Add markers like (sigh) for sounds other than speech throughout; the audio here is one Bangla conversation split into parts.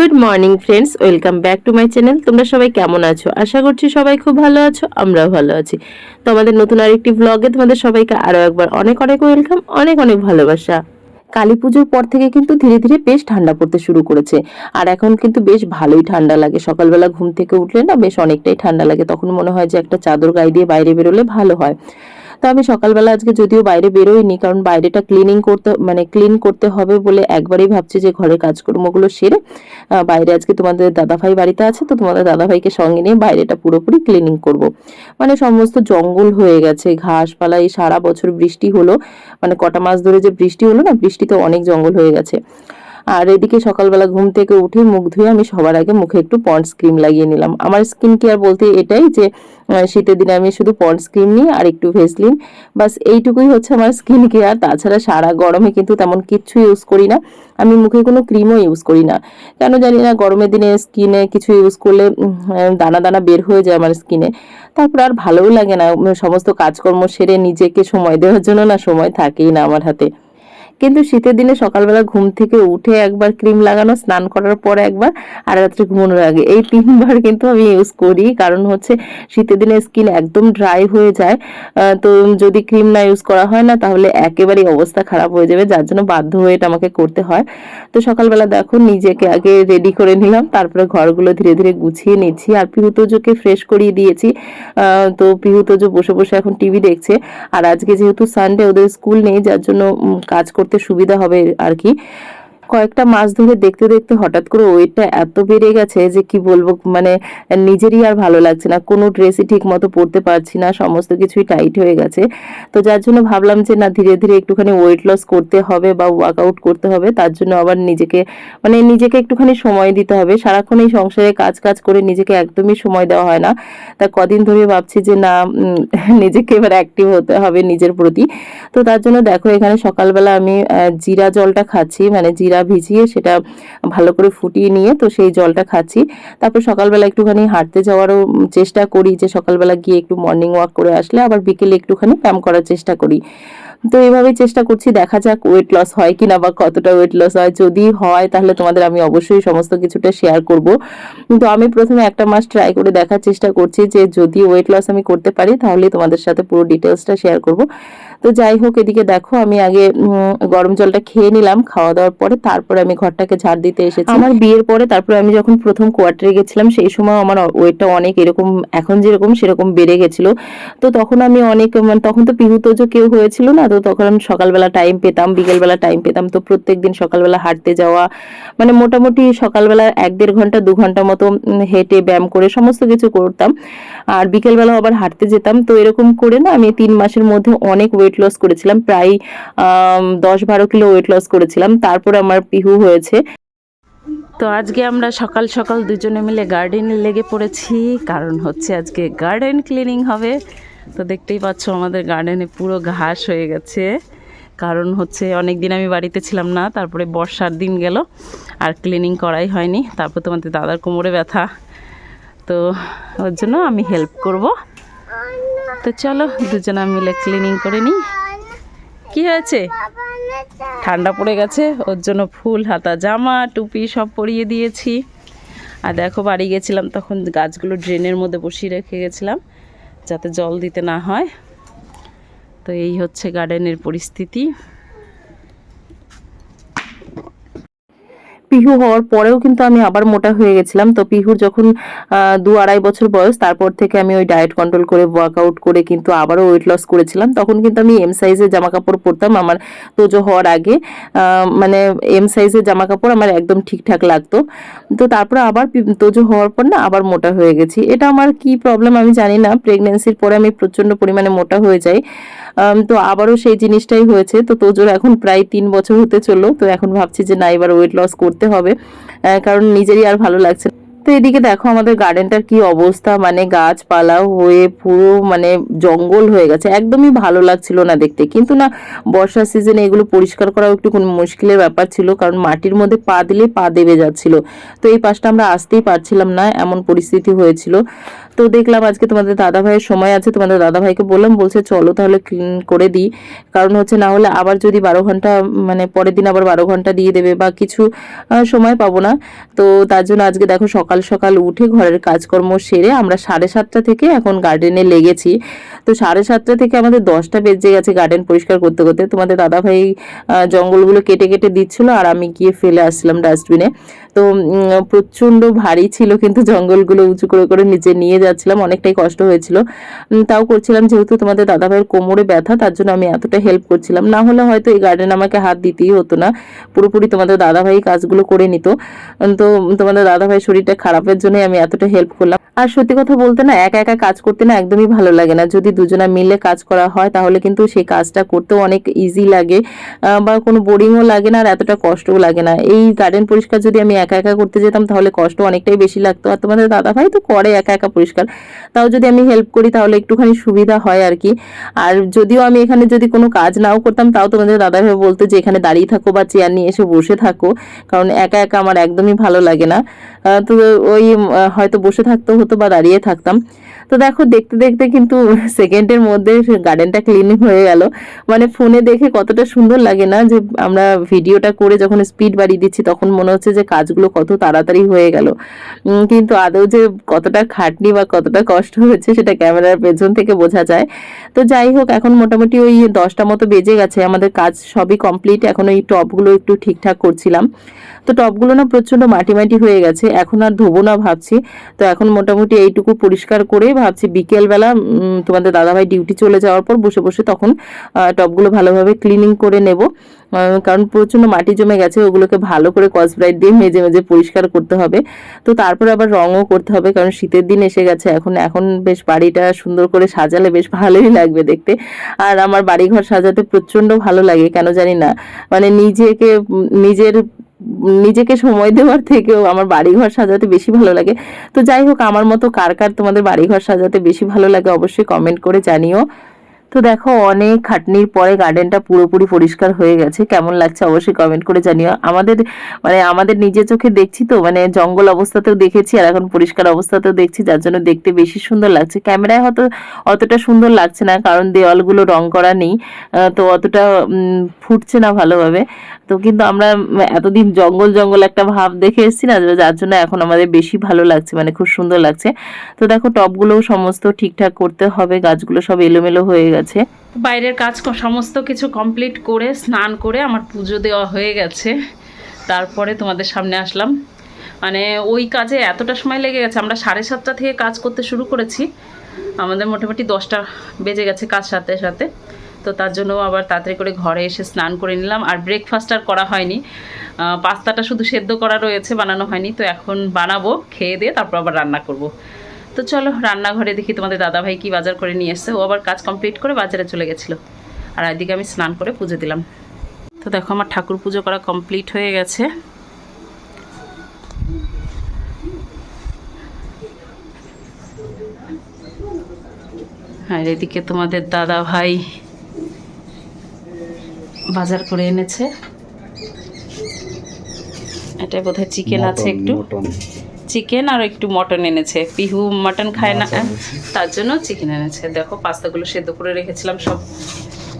Good morning friends welcome back to my channel তোমরা সবাই কেমন আছো? আশা করছি সবাই খুব ভালো আছো, আমরাও ভালো আছি। তো আমাদের নতুন আরেকটি ব্লগে তোমাদের সবাইকে আরও একবার অনেক অনেক ওয়েলকাম অনেক অনেক ভালোবাসা। কালী পুজোর পর থেকে কিন্তু ধীরে ধীরে বেশ ঠান্ডা পড়তে শুরু করেছে। আর এখন কিন্তু বেশ ভালোই ঠান্ডা লাগে। সকালবেলা ঘুম থেকে উঠলে না বেশ অনেকটাই ঠান্ডা লাগে। তখন মনে হয় যে একটা চাদর গায়ে দিয়ে বাইরে বেরোলে ভালো হয়। তো আমি সকালবেলা আজকে যদিও বাইরে বেরোইনি, কারণ বাইরেটা ক্লিনিং করতে মানে ক্লিন করতে হবে বলে একবারই ভাবছি যে ঘরের কাজকর্মগুলো সেরে বাইরে আজকে তোমাদের দাদাভাই বাড়িতে আছে, তো তোমাদের দাদাভাইকে সঙ্গে নিয়ে বাইরেটা পুরোপুরি ক্লিনিং করব। মানে সমস্ত জঙ্গল হয়ে গেছে ঘাসপালা এই সারা বছর বৃষ্টি হলো মানে কটা মাস ধরে যে বৃষ্টি হলো না বৃষ্টিতে অনেক জঙ্গল হয়ে গেছে আর এদিকে সকালবেলা ঘুম থেকে উঠে মুখ ধুয়ে আমি সবার আগে মুখে একটু পন্ডস ক্রিম লাগিয়ে নিলাম। আমার স্কিন কেয়ার বলতে এটাই যে শীতের দিনে আমি শুধু পন্ডস ক্রিম নিই আর একটু ভেসলিন। বাস এইটুকুই হচ্ছে আমার স্কিন কেয়ার। তাছাড়া সারা গরমে কিন্তু তেমন কিচ্ছু ইউজ করি না। আমি মুখে কোনো ক্রিমও ইউজ করি না। কেন জানি না, গরমের দিনে স্কিনে কিছু ইউজ করলে দানা দানা বের হয়ে যায় আমার স্কিনে। তারপর আর ভালোও লাগে না। সমস্ত কাজকর্ম সেরে নিজেকে সময় দেওয়ার জন্য না সময় থাকেই না আমার হাতে। কিন্তু শীতের দিনে সকালবেলা ঘুম থেকে উঠে একবার ক্রিম লাগানো, স্নান করার পরে একবার, আর রাত্রে ঘুমানোর আগে। এই তিনবার কিন্তু আমি ইউজ করি, কারণ হচ্ছে শীতের দিনে স্কিন একদম ড্রাই হয়ে যায়। তো যদি ক্রিম না ইউজ করা হয় না, তাহলে একেবারেই অবস্থা খারাপ হয়ে যাবে, যার জন্য বাধ্য হয়ে এটা আমাকে করতে হয়। তো সকালবেলা দেখো, নিজেকে আগে রেডি করে নিলাম, তারপরে ঘরগুলো ধীরে ধীরে গুছিয়ে নিচ্ছি। আর পিহুতোজোকে ফ্রেশ করিয়ে দিয়েছি। তো পিহুতোজো বসে বসে এখন টিভি দেখছে। আর আজকে যেহেতু সানডে ওদের স্কুল নেই, যার জন্য কাজ করতে সুবিধা হবে আর কি। কয়েকটা মাস ধরে দেখতে দেখতে হঠাৎ করে ওয়েটটা এত বেড়ে গেছে যে কি বলব মানে নিজেরই আর ভালো লাগছে না। কোনো ড্রেসই ঠিক মতো পরতে পারছি না, সমস্ত কিছুই টাইট হয়ে গেছে। তো যার জন্য ভাবলাম যে না, ধীরে ধীরে একটুখানি ওয়েট লস করতে হবে বা ওয়ার্কআউট করতে হবে, তার জন্য আবার নিজেকে মানে নিজেকে একটুখানি সময় দিতে হবে। সারাক্ষণ এই সংসারে কাজ কাজ করে নিজেকে একদমই সময় দেওয়া হয় না। তা কদিন ধরে ভাবছি যে না নিজেকে এবার অ্যাক্টিভ হতে হবে নিজের প্রতি। তো তার জন্য দেখো, এখানে সকালবেলা আমি জিরা জলটা খাচ্ছি। মানে জিরা ভিজিয়ে সেটা ভালো করে ফুটিয়ে নিয়ে তো সেই জলটা খাচ্ছি। তারপর সকালবেলা একটুখানি হাঁটতে যাওয়ারও চেষ্টা করি যে সকালবেলা গিয়ে একটু মর্নিং ওয়াক করে আসলে আবার বিকেলে একটুখানি ব্যায়াম করার চেষ্টা করি। তো এইভাবেই চেষ্টা করছি, দেখা যাক ওয়েট লস হয় কিনা বা কতটা ওয়েট লস হয়। যদি হয়, তাহলে তোমাদের আমি অবশ্যই সমস্ত কিছুটা শেয়ার করব। তো আমি প্রথমে একটা মাস ট্রাই করে দেখার চেষ্টা করছি যে যদি ওয়েট লস আমি করতে পারি, তাহলে তোমাদের সাথে পুরো ডিটেলসটা শেয়ার করব। তো যাই হোক, এদিকে দেখো, আমি আগে গরম জলটা খেয়ে নিলাম, খাওয়া দাওয়ার পরে তারপরে আমি ঘরটাকে ঝাড় দিতে এসেছি। আমার বিয়ের পরে তারপরে আমি যখন প্রথম কোয়ার্টারে গেছিলাম, সেই সময় আমার ওয়েটটা অনেক এরকম, এখন যেরকম, সেরকম বেড়ে গেছিল। তো তখন আমি অনেক মানে তখন তো পিহু তোজো কেউ হয়েছিল না তো তখন আমি সকালবেলা টাইম পেতাম, বিকেলবেলা টাইম পেতাম। তো প্রত্যেক দিন সকালবেলা হাঁটতে যাওয়া মানে মোটামুটি সকালবেলা এক দেড় ঘণ্টা, দু ঘণ্টা মতো হেঁটে ব্যায়াম করে সমস্ত কিছু করতাম। আর বিকেলবেলা আবার হাঁটতে যেতাম। তো এরকম করে না আমি তিন মাসের মধ্যে অনেক ওয়েট লস করেছিলাম। প্রায় দশ বারো কিলো ওয়েট লস করেছিলাম। তারপরে আমার পিহু হয়েছে। তো আজকে আমরা সকাল সকাল দুজনে মিলে গার্ডেনে লেগে পড়েছি। কারণ হচ্ছে আজকে গার্ডেন ক্লিনিং হবে। তো দেখতেই পাচ্ছ আমাদের গার্ডেনে পুরো ঘাস হয়ে গেছে। কারণ হচ্ছে অনেক দিন আমি বাড়িতে ছিলাম না, তারপরে বর্ষার দিন গেল, আর ক্লিনিং করাই হয়নি। তারপর তোমাদের দাদার কোমরে ব্যথা। তো ওর জন্য আমি হেল্প করব। তো চলো দুজনে মিলে ক্লিনিং করে নিই। কি হয়েছে? ঠান্ডা পড়ে গেছে, ওর জন্য ফুল, হাতা, জামা, টুপি সব পরিয়ে দিয়েছি। আর দেখো বাড়ি গেছিলাম, তখন গাছগুলো ড্রেনের মধ্যে বসিয়ে রেখে গেছিলাম। যাতে জল দিতে না হয়। তো এই হচ্ছে গার্ডেনের পরিস্থিতি। পিহু হওয়ার পরেও কিন্তু আমি আবার মোটা হয়ে গেছিলাম। তো পিহুর যখন দু আড়াই বছর বয়স, তারপর থেকে আমি ওই ডায়েট কন্ট্রোল করে ওয়ার্কআউট করে কিন্তু আবারও ওয়েট লস করেছিলাম। তখন কিন্তু আমি এম সাইজের জামা কাপড় পরতাম। আমার তোজো হওয়ার আগে মানে এম সাইজের জামা কাপড় আমার একদম ঠিকঠাক লাগতো। তো তারপরে আবার তোজো হওয়ার পর না আবার মোটা হয়ে গেছি। এটা আমার কি প্রবলেম আমি জানি না। প্রেগনেন্সির পরে আমি প্রচণ্ড পরিমাণে মোটা হয়ে যাই। তো আবারও সেই জিনিসটাই হয়েছে। তো তোজোর এখন প্রায় তিন বছর হতে চলল। তো এখন ভাবছি যে না, এবার ওয়েট লস করতে হবে। কারণ নিজেরই আর ভালো লাগছে। তো এদিকে দেখো আমাদের গার্ডেনটার কি অবস্থা। মানে গাছপালা হয়ে পুরো মানে জঙ্গল হয়ে গেছে। একদমই ভালো লাগছিল না দেখতে। কিন্তু না, বর্ষার সিজনে এগুলো পরিষ্কার করাও একটু কোনো মুশকিলের ব্যাপার ছিল। কারণ মাটির মধ্যে পা দিলে পা দেবে যাচ্ছিল। তো এই পাশটা আমরা আসতেই পারছিলাম না। এমন পরিস্থিতি হয়েছিল। তো দেখলাম আজকে তোমাদের দাদা ভাইয়ের সময় আছে, তোমাদের দাদা ভাইকে বললাম, বলছে চলো তাহলে ক্লিন করে দিই। কারণ হচ্ছে না হলে আবার যদি বারো ঘণ্টা মানে পরের দিন আবার বারো ঘণ্টা দিয়ে দেবে বা কিছু সময় পাবো না। তো তার জন্য আজকে দেখো সকাল সকাল উঠে ঘরের কাজকর্ম সেরে আমরা সাড়ে সাতটা থেকে এখন গার্ডেনে লেগেছি। তো সাড়ে সাতটা থেকে আমাদের দশটা বেজে গেছে গার্ডেন পরিষ্কার করতে করতে। তোমাদের দাদা ভাই জঙ্গলগুলো কেটে কেটে দিচ্ছিল আর আমি গিয়ে ফেলে আসলাম ডাস্টবিনে তো প্রচণ্ড ভারী ছিল কিন্তু জঙ্গলগুলো উঁচু করে করে নিচে নিয়ে যাচ্ছিলাম, অনেকটাই কষ্ট হয়েছিল। তাও করছিলাম যেহেতু তোমাদের দাদা ভাইয়ের কোমরে ব্যথা, তার জন্য আমি এতটা হেল্প করছিলাম। না হলে হয়তো এই গার্ডেন আমাকে হাত দিতেই হতো না, পুরোপুরি তোমাদের দাদাভাই কাজগুলো করে নিত। তো তোমাদের দাদাভাই শরীরটা খারাপের জন্যই আমি এতটা হেল্প করলাম। আর সত্যি কথা বলতে না, একা একা কাজ করতে না একদমই ভালো লাগে না। যদি দুজনা মিলে কাজ করা হয়, তাহলে কিন্তু সেই কাজটা করতেও অনেক ইজি লাগে বা কোনো বোরিংও লাগে না, আর এতটা কষ্টও লাগে না। এই গার্ডেন পরিষ্কার যদি আমি একা একা করতে যেতাম, তাহলে কষ্ট অনেকটাই বেশি লাগতো। আর তোমাদের দাদা ভাই তো করে একা একা পরিষ্কার। তাও যদি আমি হেল্প করি, তাহলে একটুখানি সুবিধা হয় আর কি। আর যদিও আমি এখানে যদি কোনো কাজ নাও করতাম, তাও তোমাদের দাদা ভাই বলতো যে, এখানে দাঁড়িয়ে থাকো বা চেয়ার নিয়ে এসে বসে থাকো। কারণ একা একা আমার একদমই ভালো লাগে না। তো ওই হয়তো বসে থাকতে হতো বা দাঁড়িয়ে থাকতাম। তো দেখো, দেখতে দেখতে কিন্তু সেকেন্ডের মধ্যে গার্ডেনটা ক্লিনিং হয়ে গেল। মানে ফোনে দেখে কতটা সুন্দর লাগে না যে আমরা ভিডিওটা করে যখন স্পিড বাড়িয়ে দিচ্ছি, তখন মনে হচ্ছে যে কাজগুলো কত তাড়াতাড়ি হয়ে গেল। কিন্তু আদৌ যে কতটা খাটনি বা কতটা কষ্ট হয়েছে, সেটা ক্যামেরার পেছন থেকে বোঝা যায়। তো যাই হোক, এখন মোটামুটি ওই দশটা মতো বেজে গেছে। আমাদের কাজ সবই কমপ্লিট এখন ওই টপগুলো একটু ঠিকঠাক করছিলাম। তো টপগুলো না প্রচণ্ড মাটি মাটি হয়ে গেছে। এখন আর ধোবো না ভাবছি। তো এখন মোটামুটি এইটুকু পরিষ্কার করে ভাবছি বিকেলবেলা তোমাদের দাদাভাই ডিউটি চলে যাওয়ার পর বসে বসে তখন আহ, টবগুলো ভালোভাবে ক্লিনিং করে নেব। কারণ প্রচণ্ড মাটি জমে গেছে ওগুলোকে ভালো করে কসব্রাইট দিয়ে মেজে মেজে পরিষ্কার করতে হবে। তো তারপরে আবার রঙও করতে হবে কারণ শীতের দিন এসে গেছে এখন এখন বেশ বাড়িটা সুন্দর করে সাজালে বেশ ভালোই লাগবে দেখতে। আর আমার বাড়িঘর সাজাতে প্রচণ্ড ভালো লাগে কেন জানি না। মানে নিজেকে নিজের নিজেকে সময় দেওয়ার থেকেও আমার বাড়িঘর সাজাতে বেশি ভালো লাগে। তো যাই হোক, আমার মতো কার কার তোমাদের বাড়িঘর সাজাতে বেশি ভালো লাগে অবশ্যই কমেন্ট করে জানিও। তো দেখো, অনেক খাটনির পরে গার্ডেনটা পুরোপুরি পরিষ্কার হয়ে গেছে। কেমন লাগছে অবশ্যই কমেন্ট করে জানিও। আমাদের মানে আমাদের নিজের চোখে দেখছি তো মানে জঙ্গল অবস্থাতেও দেখেছি আর এখন পরিষ্কার অবস্থাতেও দেখছি, যার জন্য দেখতে বেশি সুন্দর লাগছে। ক্যামেরায় হয়তো অতটা সুন্দর লাগছে না, কারণ দেওয়ালগুলো রং করা নেই তো অতটা ফুটছে না ভালোভাবে। তো কিন্তু আমরা এতদিন জঙ্গল জঙ্গল একটা ভাব দেখে এসেছি না যার জন্য এখন আমাদের বেশি ভালো লাগছে মানে খুব সুন্দর লাগছে। তো দেখো, টবগুলোও সমস্ত ঠিকঠাক করতে হবে, গাছগুলো সব এলোমেলো হয়ে গেছে। বাইরের কাজ সমস্ত কিছু কমপ্লিট করে, স্নান করে আমার পুজো দেওয়া হয়ে গেছে। তারপরে তোমাদের সামনে আসলাম। মানে ওই কাজে এতটা সময় লেগে গেছে, আমরা সাড়ে সাতটা থেকে কাজ করতে শুরু করেছি। আমাদের মোটামুটি দশটা বেজে গেছে কাজ সাথে সাথে তো তার জন্য আবার তাড়াতাড়ি করে ঘরে এসে স্নান করে নিলাম। আর ব্রেকফাস্ট আর করা হয়নি। পাস্তাটা শুধু সেদ্ধ করা রয়েছে, বানানো হয়নি। তো এখন বানাবো, খেয়ে দিয়ে তারপর আবার রান্না করব। তো চলো রান্নাঘরে দেখি তোমাদের দাদাভাই কি বাজার করে নিয়ে এসছে। ও আবার কাজ কমপ্লিট করে বাজারে চলে গেছিল। আর এদিকে আমি স্নান করে পুজো দিলাম। তো দেখো আমার ঠাকুর পুজো করা কমপ্লিট হয়ে গেছে। আর এদিকে তোমাদের দাদা ভাই বাজার করে এনেছে। এটা বোধহয় চিকেন আছে একটু। চিকেন আর একটু মটন এনেছে। পিহু মটন খায় না তার জন্য চিকেন এনেছে। দেখো পাস্তাগুলো সেদ্ধ করে রেখেছিলাম সব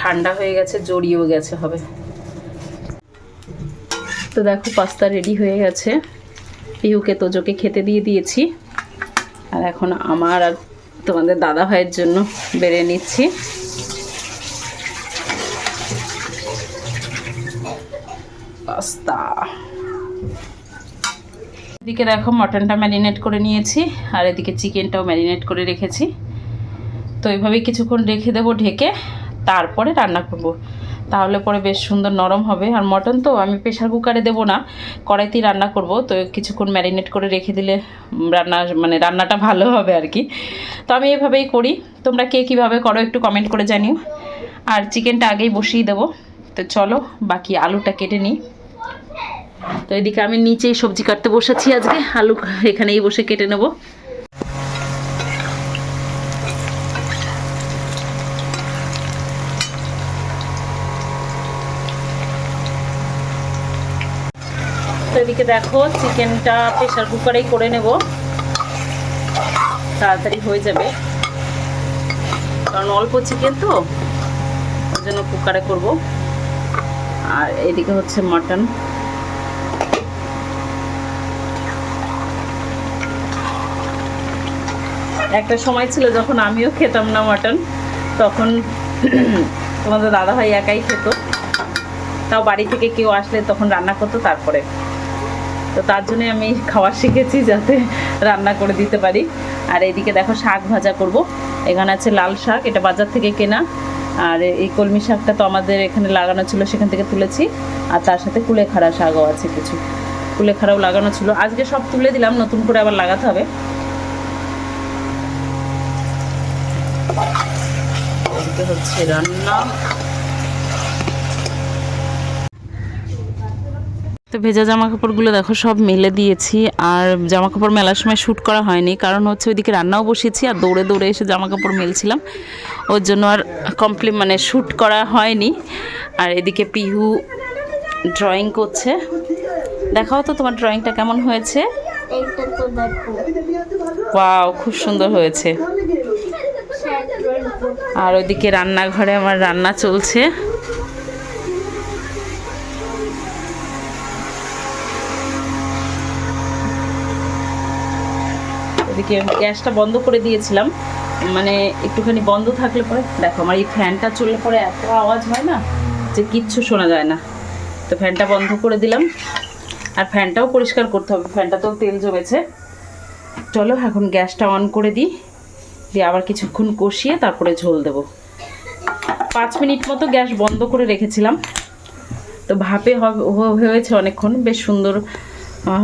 ঠান্ডা হয়ে গেছে জড়িয়েও গেছে হবে। তো দেখো পাস্তা রেডি হয়ে গেছে। পিহুকে তোজোকে খেতে দিয়ে দিয়েছি। আর এখন আমার আর তোমাদের দাদা ভাইয়ের জন্য বেড়ে নিচ্ছি। পাস্তা। এদিকে দেখো মটনটা ম্যারিনেট করে নিয়েছি, আর এদিকে চিকেনটাও ম্যারিনেট করে রেখেছি। তো এইভাবেই কিছুক্ষণ রেখে দেবো ঢেকে, তারপরে রান্না করব। তাহলে পরে বেশ সুন্দর নরম হবে। আর মটন তো আমি প্রেশার কুকারে দেবো না, কড়াইতেই রান্না করব। তো কিছুক্ষণ ম্যারিনেট করে রেখে দিলে রান্না মানে রান্নাটা ভালো হবে আর কি। তো আমি এভাবেই করি। তোমরা কে কীভাবে করো একটু কমেন্ট করে জানিও। আর চিকেনটা আগেই বসিয়ে দেবো। তো চলো বাকি আলুটা কেটে নিই। তো এদিকে আমি নিচেই সবজি কাটতে বসেছি আজকে। আলু এখানেই বসে কেটে নেব। তো এদিকে দেখো, চিকেনটা প্রেশার কুকারেই করে নেব। তাড়াতাড়ি হয়ে যাবে। কারণ অল্প চিকেন তো, ওই জন্য কুকারে করব। আর এদিকে হচ্ছে মাটন। একটা সময় ছিল যখন আমিও খেতাম না মাটন, তখন (clears throat) তোমাদের দাদাভাই একাই খেত। তাও বাড়ি থেকে কেউ আসলে তখন রান্না করতো তারপরে। তো তার জন্যই আমি খাওয়া শিখেছি যাতে রান্না করে দিতে পারি। আর এইদিকে দেখো শাক ভাজা করব। এখানে আছে লাল শাক, এটা বাজার থেকে কেনা। আর এই কলমি শাকটা তো আমাদের এখানে লাগানো ছিল, সেখান থেকে তুলেছি। আর তার সাথে কুলেখাড়া শাকও আছে কিছু। কুলেখাড়াও লাগানো ছিল। আজকে সব তুলে দিলাম, নতুন করে আবার লাগাতে হবে। এদিকে হচ্ছে রান্না। তো ভেজা জামা কাপড়গুলো দেখো সব মেলে দিয়েছি। আর জামা কাপড় মেলার সময় শ্যুট করা হয়নি কারণ হচ্ছে ওইদিকে রান্নাও বসিয়েছি আর দৌড়ে দৌড়ে এসে জামা কাপড় মেলছিলাম। ওর জন্য আর কমপ্লিট মানে শ্যুট করা হয়নি। আর এদিকে পিহু ড্রয়িং করছে। দেখাও তো তোমার ড্রয়িংটা কেমন হয়েছে। ওয়াও খুব সুন্দর হয়েছে। করতে আর ওইদিকে রান্নাঘরে আমার রান্না চলছে। ওদিকে গ্যাসটা বন্ধ করে দিয়েছিলাম। মানে একটুখানি বন্ধ থাকলে পরে, দেখো আমার এই ফ্যানটা চললে পরে এত আওয়াজ হয় না যে কিচ্ছু শোনা যায় না। তো ফ্যানটা বন্ধ করে দিলাম। আর ফ্যানটাও পরিষ্কার করতে হবে ফ্যানটাতেও তেল জমেছে। চলো এখন গ্যাসটা অন করে দিই। দিয়ে আবার কিছুক্ষণ কষিয়ে তারপরে ঝোল দেব। পাঁচ মিনিট মতো গ্যাস বন্ধ করে রেখেছিলাম। তো ভাপে হয়েছে অনেকক্ষণ, বেশ সুন্দর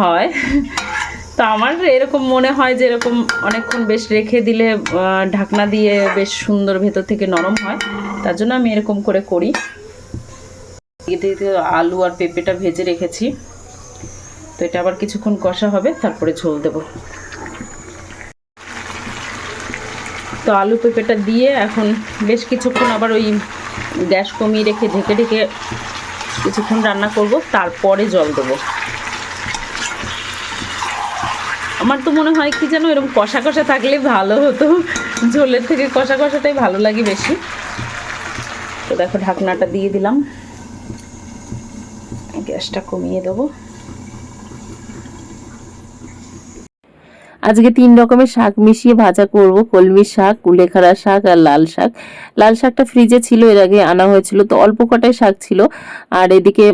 হয়। তো আমার এরকম মনে হয় যে এরকম অনেকক্ষণ বেশ রেখে দিলে ঢাকনা দিয়ে বেশ সুন্দর ভেতর থেকে নরম হয়। তার জন্য আমি এরকম করে করি। এতে আলু আর পেঁপেটা ভেজে রেখেছি। তো এটা আবার কিছুক্ষণ কষা হবে, তারপরে ঝোল দেবো। তো আলু পেঁপেটা দিয়ে এখন বেশ কিছুক্ষণ আবার ওই গ্যাস কমিয়ে রেখে ঢেকে ঢেকে কিছুক্ষণ রান্না করব, তারপরে জল দেবো। আমার তো মনে হয় কি যেন এরকম কষা কষা থাকলে ভালো হতো, ঝোলের থেকে কষা কষাটাই ভালো লাগে বেশি। তো দেখো ঢাকনাটা দিয়ে দিলাম। গ্যাসটা কমিয়ে দেবো। আজকে তিন রকমের শাক মিশিয়ে ভাজা করব। কলমি শাক কুলেখাড়া শাক আর লাল শাক। লাল শাকটা ফ্রিজে ছিল, এর আগে আনা হয়েছিল, তো অল্প কটাই শাক ছিল। আর এদিকে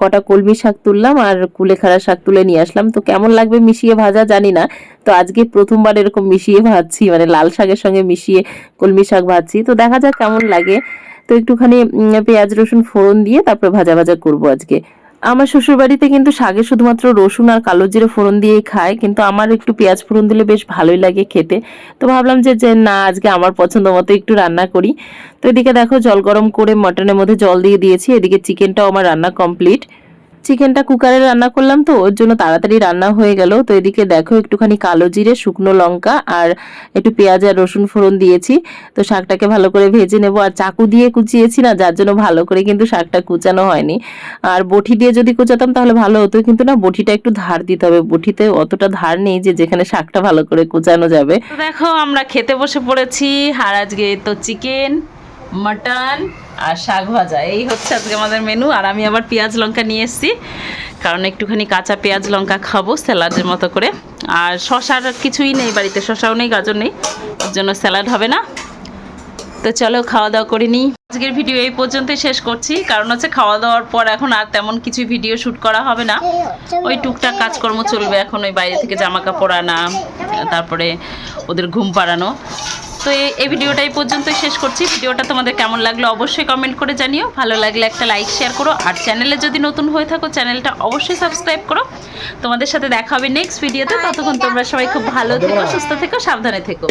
কটা কলমি শাক তুললাম আর কুলেখাড়া শাক তুলে নিয়ে আসলাম। তো কেমন লাগবে মিশিয়ে ভাজা জানি না, তো আজকে প্রথমবার এরকম মিশিয়ে ভাজছি মানে লাল শাকের সঙ্গে মিশিয়ে কলমি শাক ভাজছি। তো দেখা যাক কেমন লাগে। তো একটুখানি পেঁয়াজ, রসুন ফোড়ন দিয়ে তারপরে ভাজা ভাজা করব আজকে। আমার শ্বশুর বাড়িতে কিন্তু শাকে শুধুমাত্র রসুন আর কালো জিরে ফোড়ন দিয়েই খায়, কিন্তু আমার একটু পেঁয়াজ ফোড়ন দিলে বেশ ভালোই লাগে খেতে। তো ভাবলাম যে যে না, আজকে আমার পছন্দ মতো একটু রান্না করি। তো এদিকে দেখো জল গরম করে মটনের মধ্যে জল দিয়ে দিয়েছি, এদিকে চিকেনটাও আমার রান্না কমপ্লিট। চিকেনটা কুকারে রান্না করলাম তো, ওর জন্য তাড়াতাড়ি রান্না হয়ে গেল। তো এদিকে দেখো একটুখানি কালো জিরে, শুকনো লঙ্কা আর একটু পেঁয়াজ আর রসুন ফোড়ন দিয়েছি। তো শাকটাকে ভালো করে ভেজে নেব। আর চাকু দিয়ে কুচিয়েছি না, যার জন্য ভালো করে কিন্তু শাকটা কুচানো হয়নি। আর বটি দিয়ে যদি কুচাতাম তাহলে ভালো হতো, কিন্তু না বটিটা একটু ধার দিতে হবে। বটিতে অতটা ধার নেই যে যেখানে শাকটা ভালো করে কুচানো যাবে। দেখো আমরা খেতে বসে পড়েছি। আর আজকে তো চিকেন। মাটন আর শাক ভাজা। এই হচ্ছে আজকে আমাদের মেনু আর আমি আবার পেঁয়াজ লঙ্কা নিয়ে এসেছি। কারণ একটুখানি কাঁচা পেঁয়াজ লঙ্কা খাব স্যালাডের মতো করে। আর শশার কিছুই নেই বাড়িতে, শশাও নেই, গাজর নেই। ওর জন্য স্যালাড হবে না। তো চলো খাওয়া দাওয়া করে নিই। আজকের ভিডিও এই পর্যন্তই শেষ করছি। কারণ হচ্ছে খাওয়া দাওয়ার পর এখন আর তেমন কিছু ভিডিও শ্যুট করা হবে না। ওই টুকটাক কাজকর্ম চলবে এখন ওই বাইরে থেকে জামা কাপড় আনা, তারপরে ওদের ঘুম পাড়ানো। তো এই- ভিডিওটাই ভিডিওটা এই পর্যন্তই শেষ করছি। ভিডিওটা তোমাদের কেমন লাগল অবশ্যই কমেন্ট করে জানিও। ভালো লাগলে একটা লাইক শেয়ার করো। আর চ্যানেলে যদি নতুন হয়ে থাকো চ্যানেলটা অবশ্যই সাবস্ক্রাইব করো। তোমাদের সাথে দেখা হবে নেক্সট ভিডিওতে ততক্ষণ তোমরা সবাই খুব ভালো থেকো সুস্থ থেকো সাবধানে থেকো।